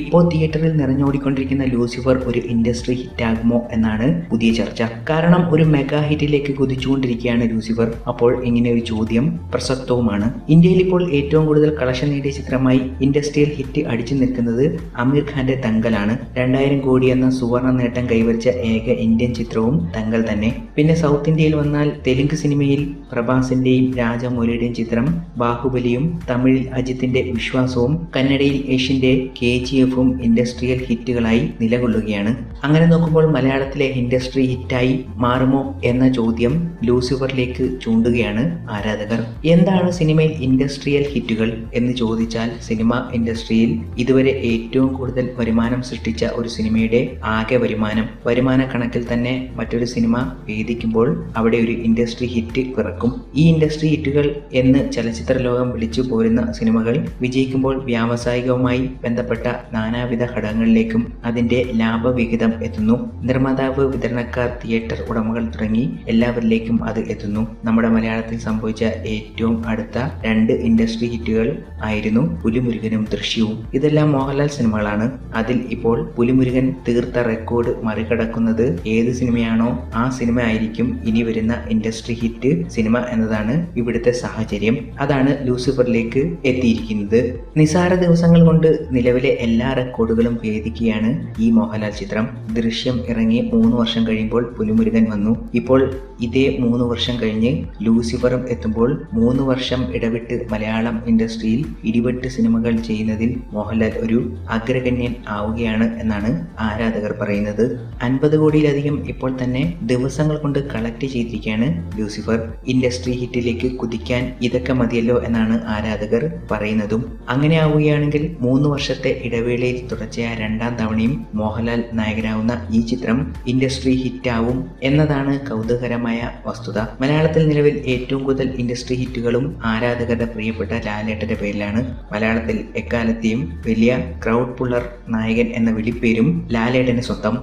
ഇപ്പോൾ തിയേറ്ററിൽ നിറഞ്ഞോടിക്കൊണ്ടിരിക്കുന്ന ലൂസിഫർ ഒരു ഇൻഡസ്ട്രി ഹിറ്റാകുമോ എന്നാണ് പുതിയ ചർച്ച. കാരണം ഒരു മെഗാ ഹിറ്റിലേക്ക് കുതിച്ചുകൊണ്ടിരിക്കുകയാണ് ലൂസിഫർ. അപ്പോൾ ഇങ്ങനെ ഒരു ചോദ്യം പ്രസക്തവുമാണ്. ഇന്ത്യയിൽ ഇപ്പോൾ ഏറ്റവും കൂടുതൽ കളക്ഷൻ നേടിയ ചിത്രമായി ഇൻഡസ്ട്രിയൽ ഹിറ്റ് അടിച്ചു നിൽക്കുന്നത് അമീർ ഖാന്റെ തങ്കലാണ്. രണ്ടായിരം കോടി എന്ന സുവർണ നേട്ടം കൈവരിച്ച ഏക ഇന്ത്യൻ ചിത്രവും തങ്കൽ തന്നെ. പിന്നെ സൗത്ത് ഇന്ത്യയിൽ വന്നാൽ തെലുങ്ക് സിനിമയിൽ പ്രഭാസിന്റെയും രാജമൗലിയുടെയും ചിത്രം ബാഹുബലിയും തമിഴിൽ അജിത്തിന്റെ വിശ്വാസവും കന്നഡയിൽ ഏഷ്യന്റെ കെ ജി എഫും ഇൻഡസ്ട്രിയൽ ഹിറ്റുകളായി നിലകൊള്ളുകയാണ്. അങ്ങനെ നോക്കുമ്പോൾ മലയാളത്തിലെ ഇൻഡസ്ട്രി ഹിറ്റായി മാറുമോ എന്ന ചോദ്യം ലൂസിഫറിലേക്ക് ചൂണ്ടുകയാണ് ആരാധകർ. എന്താണ് സിനിമയിൽ ഇൻഡസ്ട്രിയൽ ഹിറ്റുകൾ എന്ന് ചോദിച്ചാൽ സിനിമ ഇൻഡസ്ട്രിയിൽ ഇതുവരെ ഏറ്റവും കൂടുതൽ വരുമാനം സൃഷ്ടിച്ച ഒരു സിനിമയുടെ ആകെ വരുമാനം. വരുമാന കണക്കിൽ തന്നെ മറ്റൊരു സിനിമ വേദിക്കുമ്പോൾ അവിടെ ഒരു ഇൻഡസ്ട്രി ഹിറ്റ് പിറക്കും. ഈ ഇൻഡസ്ട്രി ഹിറ്റുകൾ എന്ന് ചലച്ചിത്ര ലോകം വിളിച്ചു പോരുന്ന സിനിമകൾ വിജയിക്കുമ്പോൾ വ്യാവസായികവുമായി ബന്ധപ്പെട്ട നാനാവിധ ഘടകങ്ങളിലേക്കും അതിന്റെ ലാഭവിഹിതം എത്തുന്നു. നിർമ്മാതാവ് വിതരണക്കാർ തിയേറ്റർ ഉടമകൾ തുടങ്ങി എല്ലാവരിലേക്കും അത് എത്തുന്നു. നമ്മുടെ മലയാളത്തിൽ സംഭവിച്ച ഏറ്റവും അടുത്ത രണ്ട് ഇൻഡസ്ട്രി ഹിറ്റുകൾ ആയിരുന്നു പുലിമുരുകനും ദൃശ്യവും. ഇതെല്ലാം മോഹൻലാൽ സിനിമകളാണ്. അതിൽ ഇപ്പോൾ പുലിമുരുകൻ തീർത്ത റെക്കോർഡ് മറികടക്കുന്നത് ഏത് സിനിമയാണോ ആ സിനിമ ആയിരിക്കും ഇനി വരുന്ന ഇൻഡസ്ട്രി ഹിറ്റ് സിനിമ എന്നതാണ് ഇവിടുത്തെ സാഹചര്യം. അതാണ് ലൂസിഫറിലേക്ക് എത്തിയിരിക്കുന്നത്. നിസാര ദിവസങ്ങൾ കൊണ്ട് നിലവിലെ എല്ലാ റെക്കോർഡുകളും ഭേദിക്കുകയാണ് ഈ മോഹൻലാൽ ചിത്രം. ദൃശ്യം ഇറങ്ങി മൂന്ന് വർഷം കഴിയുമ്പോൾ പുലിമുരുകൻ വന്നു. ഇപ്പോൾ ഇതേ മൂന്ന് വർഷം കഴിഞ്ഞ് ലൂസിഫറും എത്തുമ്പോൾ മൂന്ന് വർഷം ഇടവിട്ട് മലയാളം ഇൻഡസ്ട്രിയിൽ ഇടിവെട്ട് സിനിമകൾ ചെയ്യുന്നതിൽ മോഹൻലാൽ ഒരു അഗ്രഗണ്യൻ ആവുകയാണ് എന്നാണ് ആരാധകർ പറയുന്നത്. അൻപത് കോടിയിലധികം ഇപ്പോൾ തന്നെ ദിവസങ്ങൾ കൊണ്ട് കളക്ട് ചെയ്തിരിക്കുകയാണ് ലൂസിഫർ. ഇൻഡസ്ട്രി ഹിറ്റിലേക്ക് കുതിക്കാൻ ഇതൊക്കെ മതിയല്ലോ എന്നാണ് ആരാധകർ പറയുന്നതും. അങ്ങനെ ആവുകയാണെങ്കിൽ മൂന്ന് വർഷത്തെ ഇടവേളയിൽ തുടർച്ചയായ രണ്ടാം തവണയും മോഹൻലാൽ നായകനാവുന്ന ഈ ചിത്രം ഇൻഡസ്ട്രി ഹിറ്റാവും എന്നതാണ് കൗതുകരമായ വസ്തുത. മലയാളത്തിൽ നിലവിൽ ഏറ്റവും കൂടുതൽ ഇൻഡസ്ട്രി ഹിറ്റുകളും ആരാധകരുടെ പ്രിയപ്പെട്ട ലാലേട്ടന്റെ പേരിലാണ് മലയാളത്തിൽ എക്കാലത്തെയും വലിയ ക്രൗഡ് പുള്ളർ നായകൻ എന്ന വിളിപ്പേരും ലാലേട്ടന്റെ സ്വന്തം